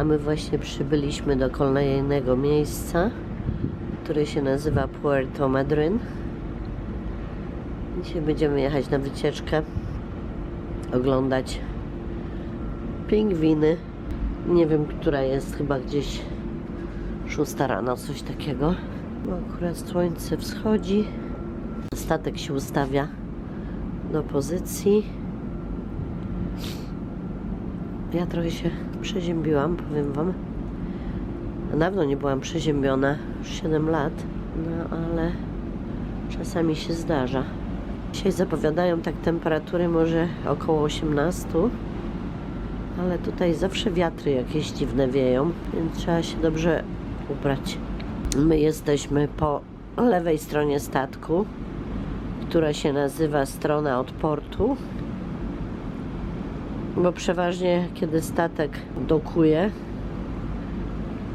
A my właśnie przybyliśmy do kolejnego miejsca, które się nazywa Puerto Madryn. Dzisiaj będziemy jechać na wycieczkę, oglądać pingwiny. Nie wiem, która jest, chyba gdzieś szósta rano, coś takiego. Bo akurat słońce wschodzi. Statek się ustawia do pozycji. Ja trochę się przeziębiłam, powiem Wam. Dawno nie byłam przeziębiona, już 7 lat, no ale czasami się zdarza. Dzisiaj zapowiadają tak temperatury może około 18, ale tutaj zawsze wiatry jakieś dziwne wieją, więc trzeba się dobrze ubrać. My jesteśmy po lewej stronie statku, która się nazywa strona od portu, bo przeważnie kiedy statek dokuje,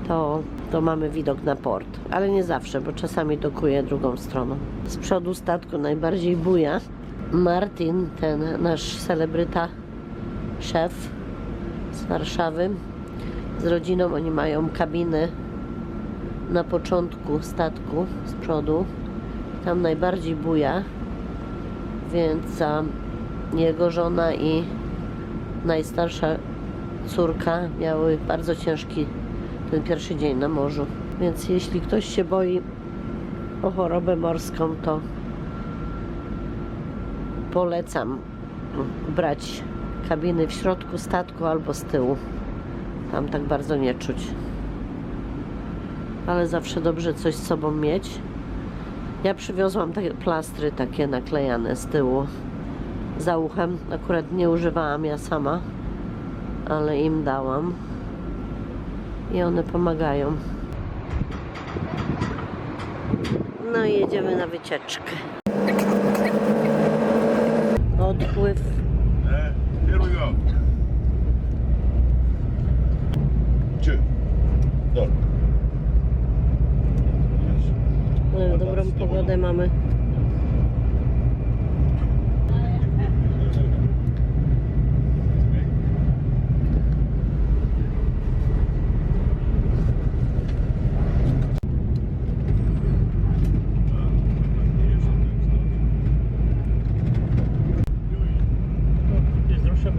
to, to mamy widok na port, ale nie zawsze, bo czasami dokuje drugą stroną. Z przodu statku najbardziej buja Martin, ten nasz celebryta, szef z Warszawy. Z rodziną oni mają kabiny na początku statku z przodu. Tam najbardziej buja, więc a, jego żona i najstarsza córka miały bardzo ciężki ten pierwszy dzień na morzu. Więc jeśli ktoś się boi o chorobę morską, to polecam brać kabiny w środku statku albo z tyłu. Tam tak bardzo nie czuć. Ale zawsze dobrze coś z sobą mieć. Ja przywiozłam takie plastry takie naklejane z tyłu za uchem. Akurat nie używałam ja sama, ale im dałam. I one pomagają. No i jedziemy na wycieczkę. Odpływ. Uh, here we go. Two. Done. Ale dobrą pogodę mamy.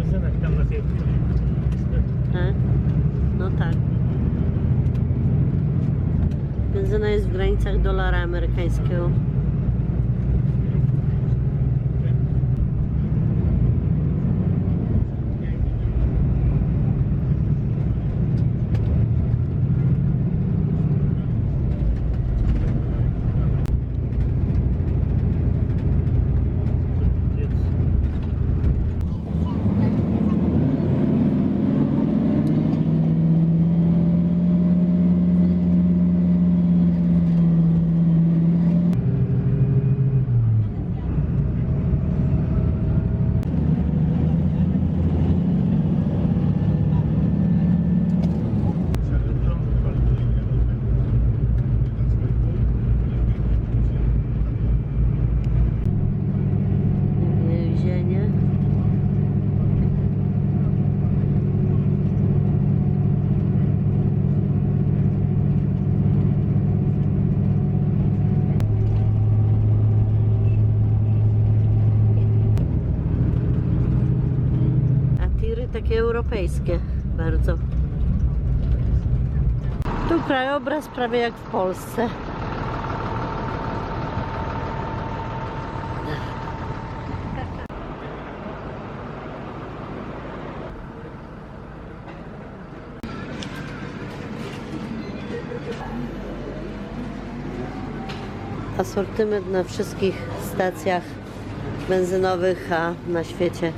Benzyna tam na tej E? No tak. Benzyna jest w granicach dolara amerykańskiego. Więzienie. A tiry takie europejskie bardzo. Tu krajobraz prawie jak w Polsce. Asortyment na wszystkich stacjach benzynowych, a na świecie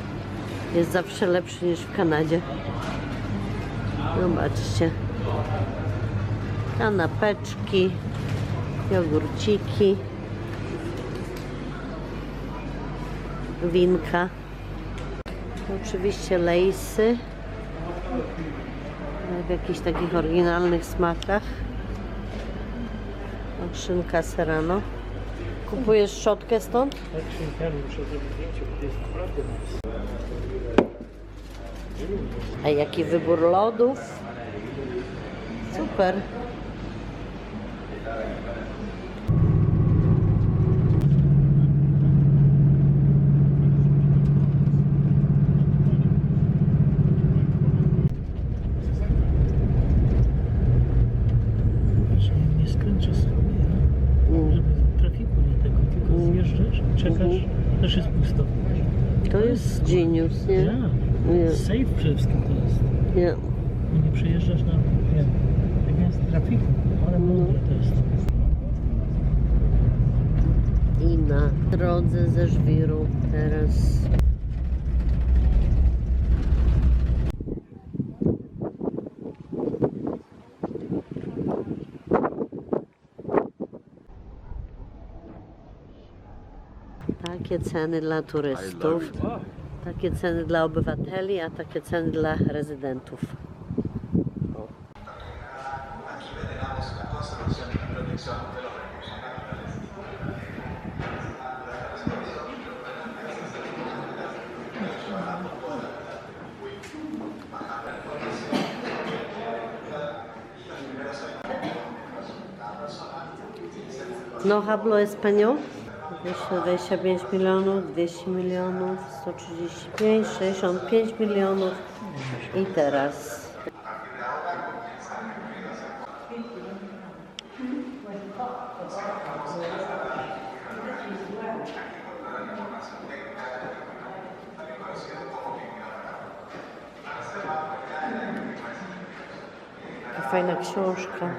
jest zawsze lepszy niż w Kanadzie. Zobaczcie. Kanapeczki, jogurciki, winka. Oczywiście lejsy w jakichś takich oryginalnych smakach. Szynka serrano. Kupujesz szczotkę stąd? Tak, szynkarni muszę zrobić zdjęcie, bo to jest naprawdę nice. A jaki wybór lodów? Super. Mm. zjeżdżasz, czekasz, też jest pusto. To jest genius, nie? Ja. Nie. Safe przede wszystkim to jest. Nie. Bo nie przejeżdżasz na, nie, jak jest trafiku, ale mądre to jest. I na drodze ze żwiru teraz. Takie ceny dla turystów, takie ceny dla obywateli, a takie ceny dla rezydentów. No hablo español? 225 milionów, 200 milionów, 135, 65 milionów i teraz. Fajna książka.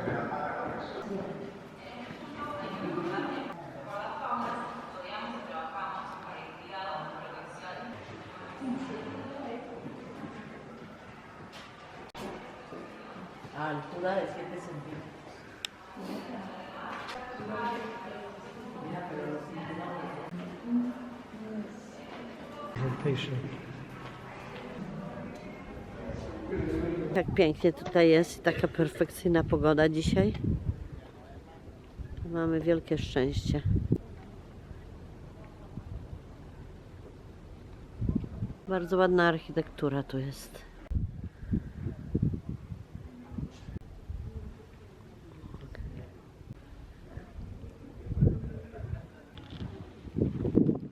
Jak pięknie tutaj jest, taka perfekcyjna pogoda dzisiaj. Mamy wielkie szczęście. Bardzo ładna architektura tu jest.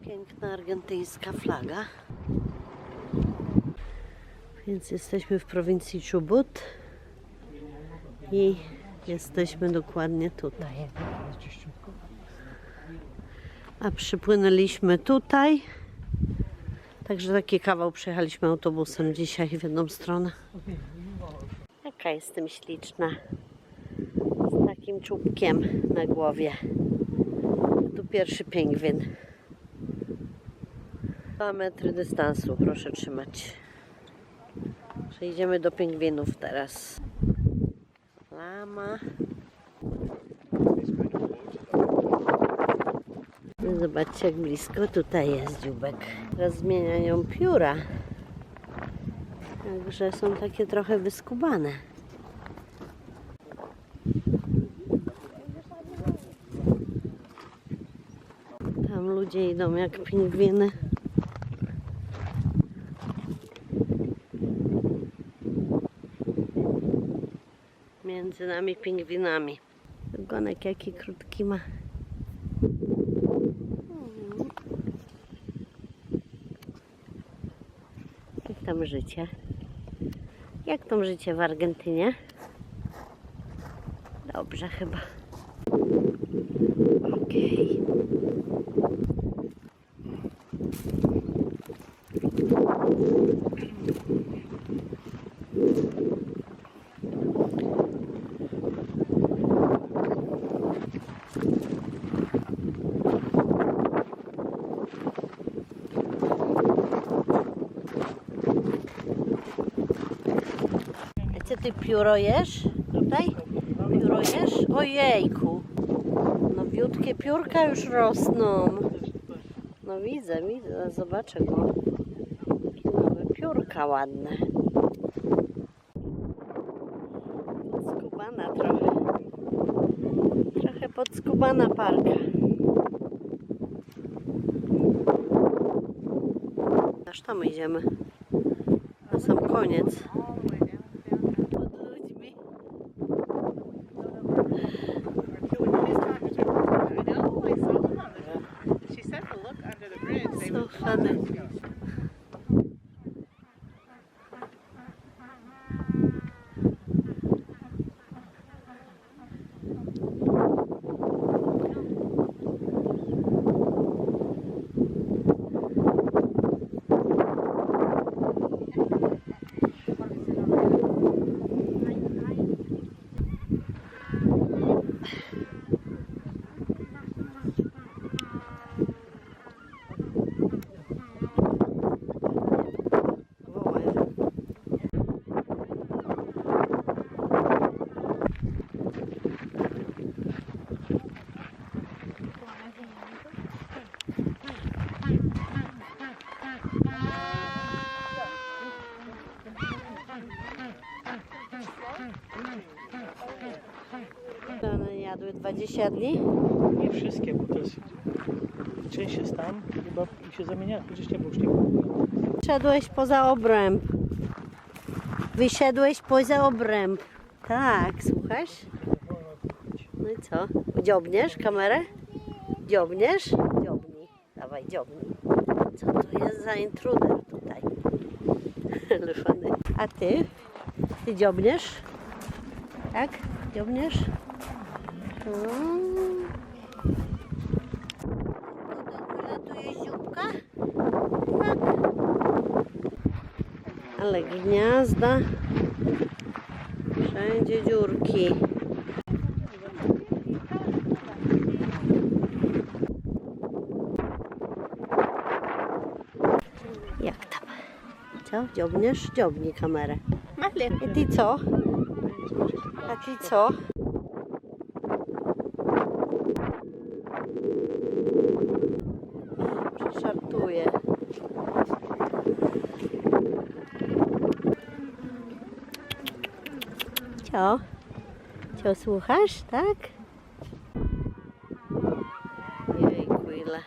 Piękna argentyńska flaga. Więc jesteśmy w prowincji Chubut i jesteśmy dokładnie tutaj. A przypłynęliśmy tutaj. Także taki kawał przejechaliśmy autobusem dzisiaj w jedną stronę. Jaka jestem śliczna. Z takim czubkiem na głowie. Tu pierwszy pingwin. Dwa metry dystansu, proszę trzymać. Przejdziemy do pingwinów teraz. Lama. Zobaczcie jak blisko tutaj jest dziubek. Teraz zmieniają pióra. Także są takie trochę wyskubane. Tam ludzie idą jak pingwiny. Między nami pingwinami. Ogonek jaki krótki ma. Jak tam życie? Jak tam życie w Argentynie? Dobrze chyba. Okej. A co ty pióro jesz? Tutaj? Pióro jesz? Ojejku. Nowiutkie piórka już rosną. No widzę, widzę, zobaczę go. Nowe piórka ładne. Podskubana trochę. Trochę podskubana parka. Aż tam idziemy. Na sam koniec. Pod ludźmi. Fany. Wołają. To Jadły 20 dni? Nie wszystkie, bo to jest... Część jest tam, chyba i się zamienia, nie, bo już nie Wyszedłeś poza obręb. Wyszedłeś poza obręb. Tak, słuchasz? No i co? Dziobniesz kamerę? Dziobniesz? Dziobnij. Dawaj, dziobnij. Co to jest za intruder tutaj? Leszony. A ty? Ty dziobniesz? Tak? Dziobniesz? Wylatuje ziółka? Tak. Ale gniazda. Wszędzie dziurki. Jak tam? Co? Dziobniesz? Dziobnij kamerę. I ty co? A ty co? Co? Co słuchasz, tak? Jejku, ile.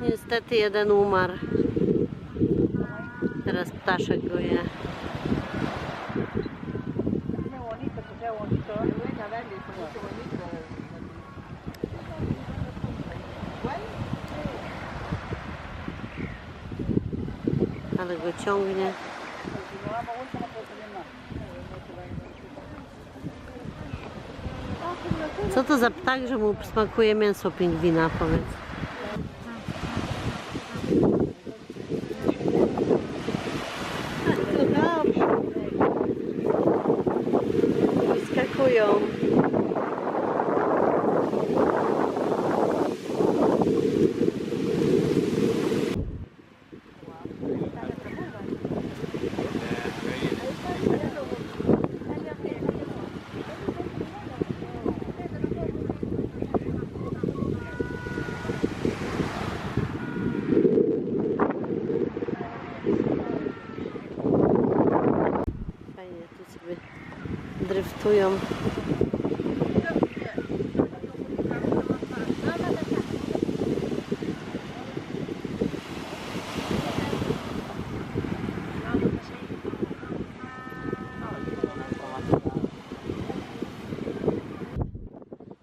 Niestety jeden umarł. Teraz ptaszek go je. Ale go ciągnie. Co to za ptak, że mu smakuje mięso pingwina, powiedz? To dobrze. Wyskakują. Fajnie tu sobie dryftują.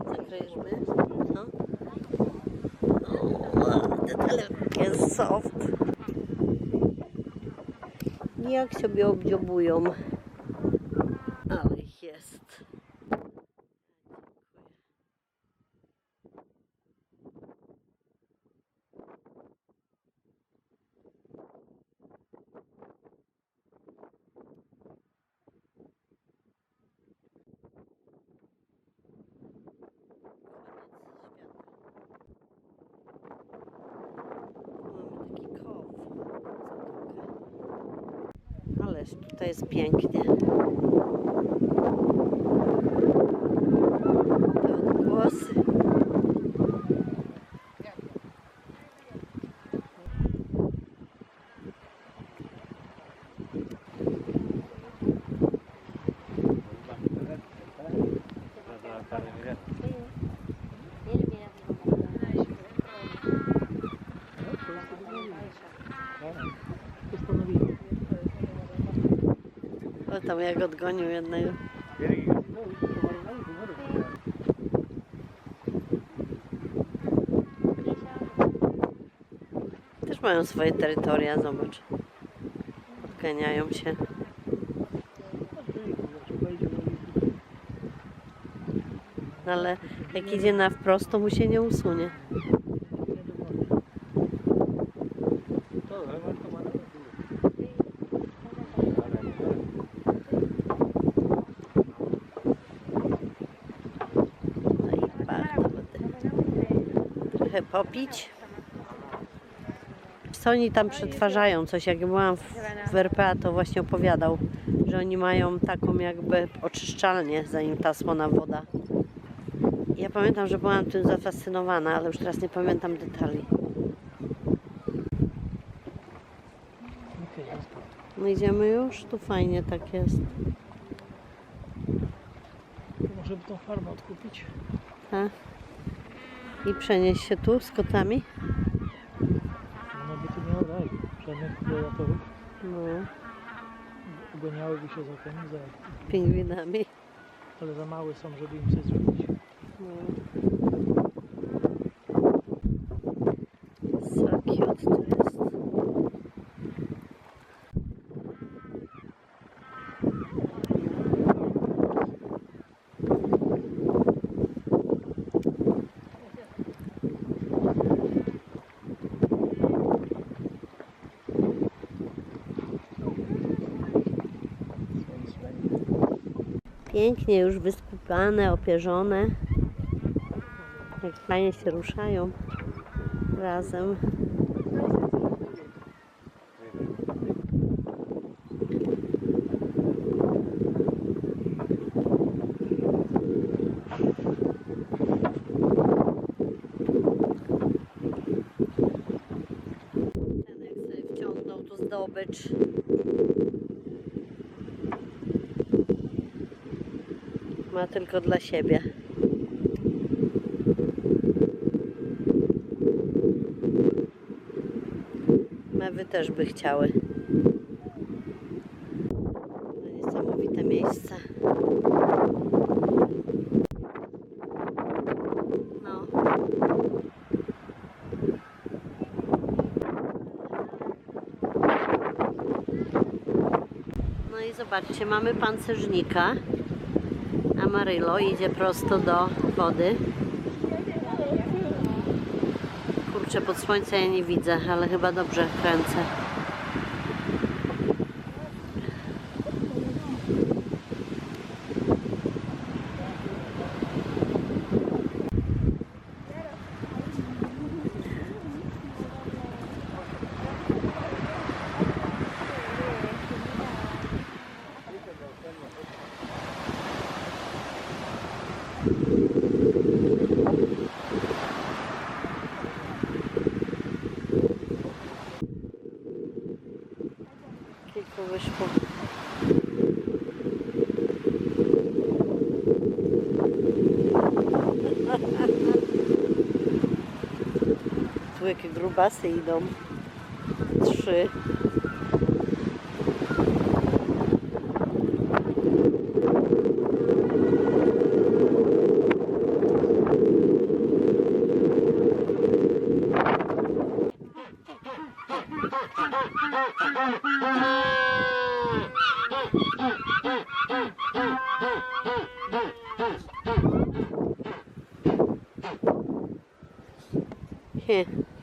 Zakryjesz my? Co? O, ten telefon jest soft. Jak sobie obdziobują. Ale ich jest. Mamy taki kow. Ależ tutaj jest pięknie. Te odgłosy. Pamiętam jak odgonił jednego. Też mają swoje terytoria, zobacz. Odganiają się. Ale jak idzie na wprost, to mu się nie usunie. No i bardzo wody. Popić. Co oni tam przetwarzają? Coś jak byłam w, w RPA, to właśnie opowiadał, że oni mają taką jakby oczyszczalnię, zanim ta słona woda. Ja pamiętam, że byłam tym zafascynowana, ale już teraz nie pamiętam detali. No idziemy już? Tu fajnie tak jest. Może by tą farmę odkupić? Tak? I przenieść się tu z kotami? One by tu nie oddali. Żadnych predatorów. No, Uganiałyby się za ten, za... pingwinami. ale za małe są, żeby im coś zrobić. No. Pięknie już wyskupane, opierzone. Jak fajnie się ruszają razem. Zdobycz. Ma tylko dla siebie. Mewy też by chciały. Niesamowite miejsce. No. No i zobaczcie, mamy pancerznika. Amarillo idzie prosto do wody. Kurczę, pod słońce ja nie widzę, ale chyba dobrze kręcę. Grubasy idą. Trzy.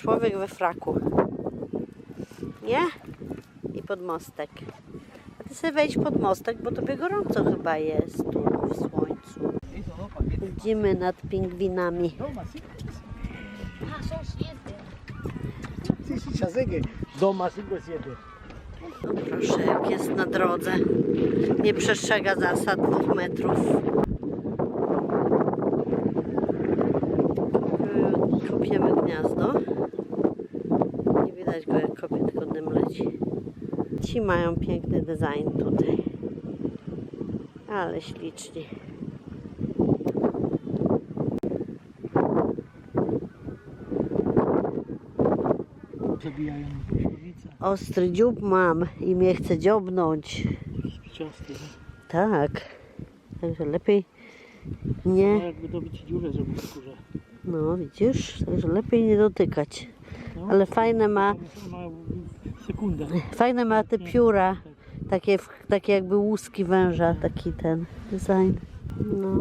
człowiek we fraku. Nie? I pod mostek. A ty sobie wejdź pod mostek, bo tobie gorąco chyba jest tu w słońcu. Idziemy nad pingwinami. Siete. No proszę, jak jest na drodze. Nie przestrzega zasad dwóch metrów. Ci mają piękny design tutaj. Ale śliczni. Zabijają śmiernicę. Ostry dziób mam i mnie chce dziobnąć. Spiciasty. Tak. Także lepiej No nie. jakby dobić dziurę, żeby w skórze. No widzisz? Także lepiej nie dotykać. No. Ale fajne ma, Ma sekundę. fajne ma te pióra. Takie, takie jakby łuski węża, taki ten design. No.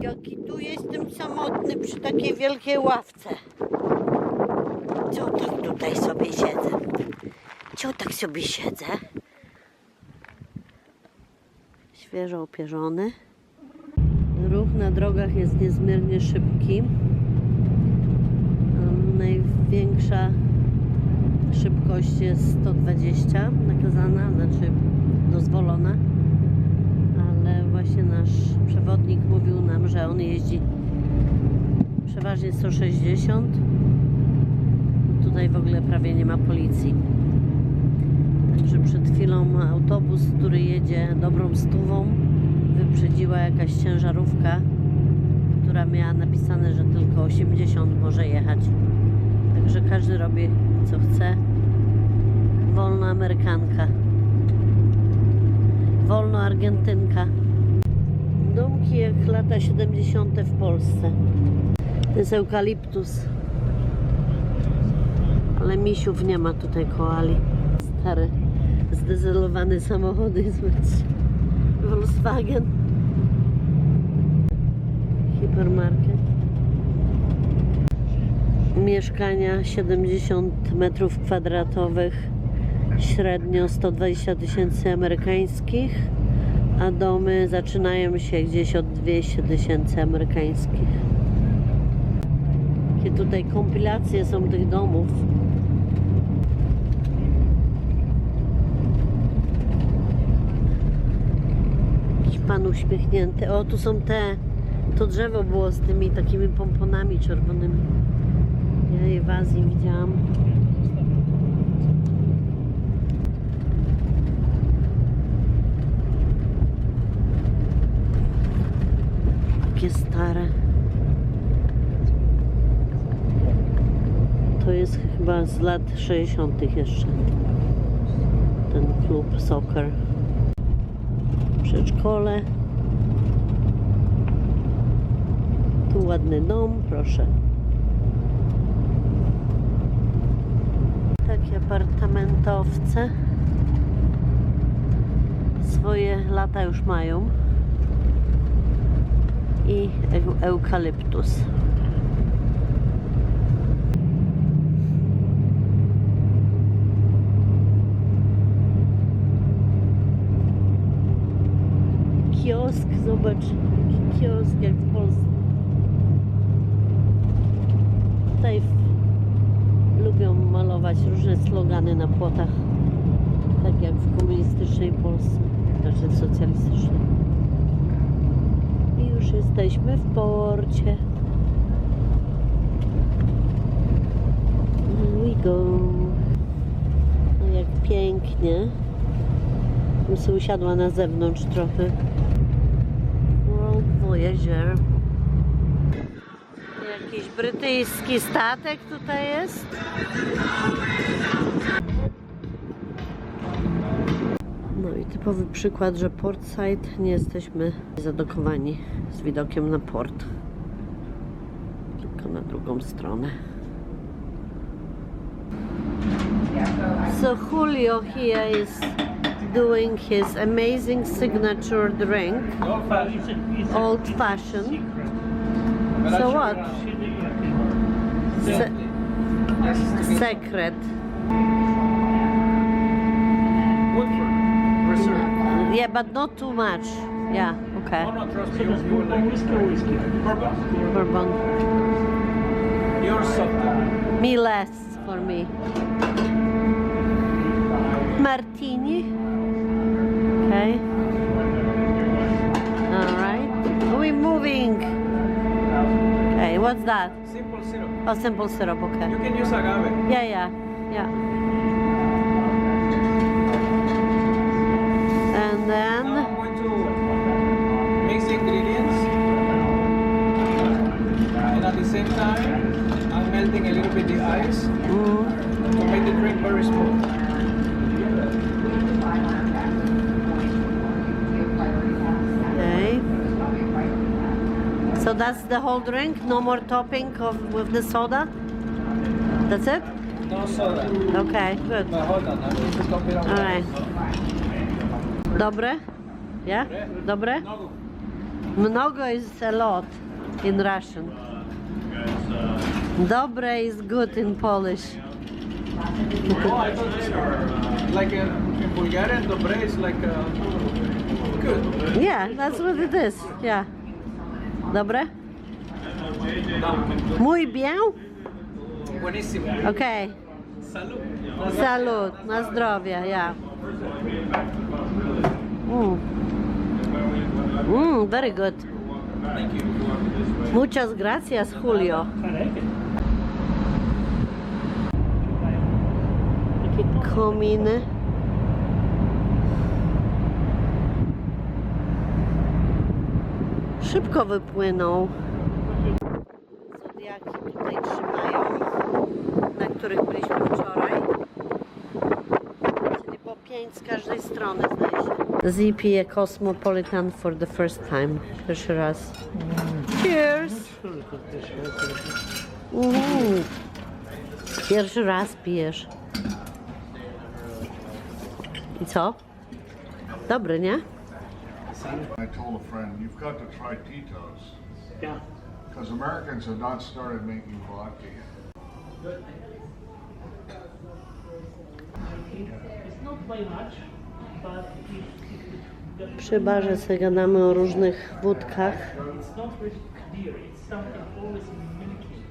Jaki tu jestem samotny przy takiej wielkiej ławce. Co tak tutaj sobie siedzę? Co tak sobie siedzę? Świeżo opierzony. Ruch na drogach jest niezmiernie szybki. Największa szybkość jest 120 nakazana, znaczy dozwolona. Ale właśnie nasz przewodnik mówił nam, że on jeździ przeważnie 160. Tutaj w ogóle prawie nie ma policji. Także przed chwilą autobus, który jedzie dobrą stówą, wyprzedziła jakaś ciężarówka, która miała napisane, że tylko 80 może jechać. Także każdy robi co chce. Wolna Amerykanka. Wolno Argentynka. Domki jak lata 70. w Polsce. To jest eukaliptus. Ale misiów nie ma tutaj koali. Stary, zdezelowany samochody. Volkswagen. Hipermarket. Mieszkania 70 metrów kwadratowych, średnio 120 tysięcy amerykańskich, a domy zaczynają się gdzieś od 200 tysięcy amerykańskich. Jakie tutaj kompilacje są tych domów. Jakiś pan uśmiechnięty. O, tu są te. To drzewo było z tymi takimi pomponami czerwonymi. Je w widziałam. Takie stare. To jest chyba z lat 60. jeszcze. Ten klub soccer. Przedszkole. Tu ładny dom, proszę. Takie apartamentowce. Swoje lata już mają. I eu- eukaliptus. Kiosk, zobacz, kiosk jak w Polsce. Tutaj w, lubią malować różne slogany na płotach, tak jak w komunistycznej Polsce, znaczy socjalistycznej. I już jesteśmy w porcie. Here we go. No jak pięknie. Bym sobie usiadła na zewnątrz trochę. World Voyager. Jakiś brytyjski statek tutaj jest. No i typowy przykład, że Portside nie jesteśmy zadokowani z widokiem na port. Tylko na drugą stronę. So Julio here is doing his amazing signature drink, old fashioned. So what? Se- secret. Yeah, but not too much. Yeah, okay. Co to jest bourbon whisky o whisky? Bourbon. Your soft. Me less for me. Martini. Okay. All right. We're moving. Okay, what's that? Simple. Oh, simple syrup. Okay. You can use agave. Yeah, yeah, yeah. And Now then, I'm going to mix the ingredients. And at the same time, I'm melting a little bit the ice mm, to make the drink very smooth. okay. So that's the whole drink. No more topping of with the soda. That's it. No soda. Okay, good. But hold on, I need to top it up. All right. Dobre? Yeah? Dobre? No. Mnogo is a lot in Russian. Dobre is good in Polish. Oh, I thought this was like uh, in Bulgarian, dobre is like uh, good. Yeah, that's what it is. Yeah. Dobre? Muy bien? Buenísimo. Okay. Salud. Salud. Na zdrowie, yeah. Mm. Mm, very good. Muchas gracias, Julio. Kominy. Szybko wypłyną. Zodiaki tutaj trzymają, na których byliśmy wczoraj. Czyli po pięć z każdej strony zdaje się. Z pije Cosmopolitan for the first time. Pierwszy raz. Cheers! Mhm. Pierwszy raz pijesz. I co? Dobry, nie? I told a friend, you've got to try Tito's. Yeah. Because Americans have not started making vodka yet. It's not by much, but it, it, Przy barze sobie gadamy o różnych wódkach. it's not really clear. It's something always milky.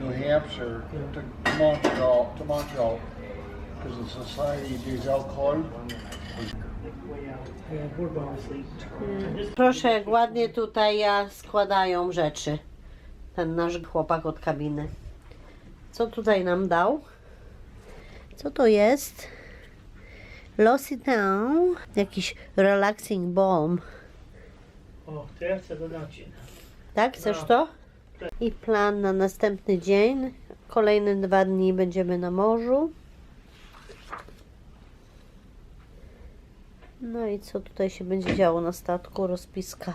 New Hampshire to Montreal, to Montreal, because the Society des Alcool. Proszę, jak ładnie tutaj ja składają rzeczy. Ten nasz chłopak od kabiny. Co tutaj nam dał? Co to jest? L'Occitane. Jakiś relaxing balm. O, to ja chcę dodać. Tak? Chcesz to? I plan na następny dzień. Kolejne dwa dni będziemy na morzu. No i co tutaj się będzie działo na statku? Rozpiska.